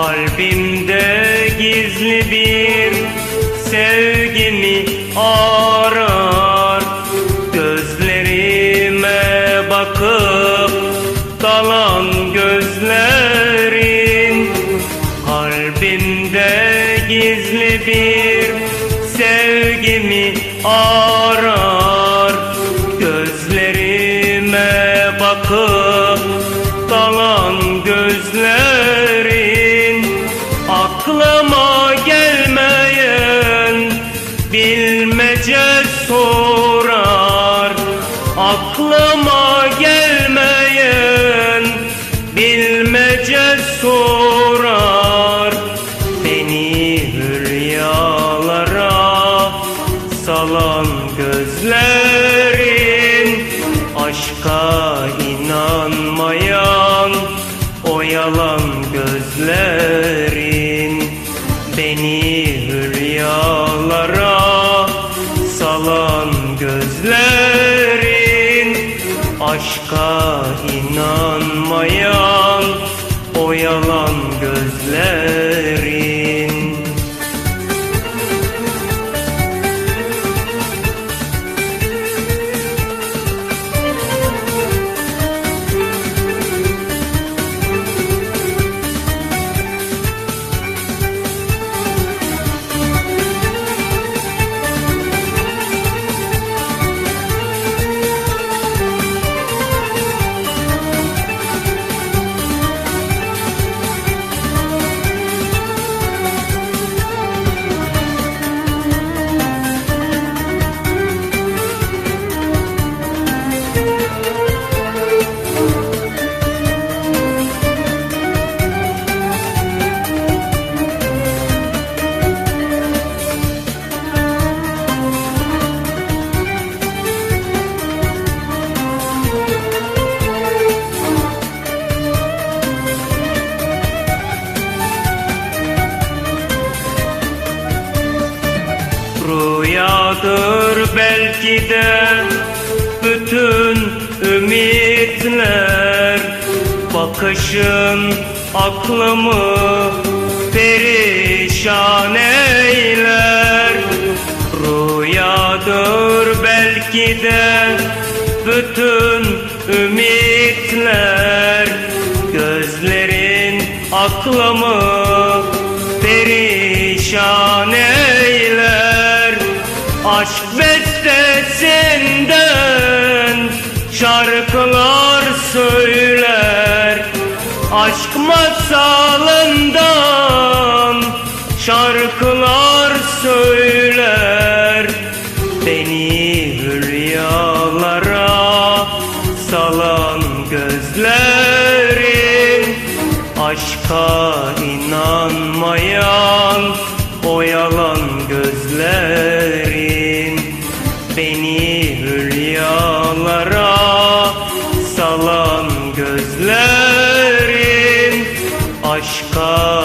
Kalbimde gizli bir sevgimi arar. Gözlerime bakıp dalan gözlerin Kalbimde gizli bir sevgimi arar. Gözlerime bakıp sorar Beni hülyalara. Salan gözlerin Aşka inanmayan o yalan gözlerin Beni hülyalara. Salan gözlerin Aşka inanmayan Rüyadır belki de. Bütün ümitler Bakışın aklımı perişan eyler. Rüyadır belki de. Bütün ümitler Gözlerin aklımı perişan eyler Aşk bestesinden şarkılar söyler. Aşk masalından şarkılar söyler. Beni hülyalara salan gözlerin Aşka inanmayan başka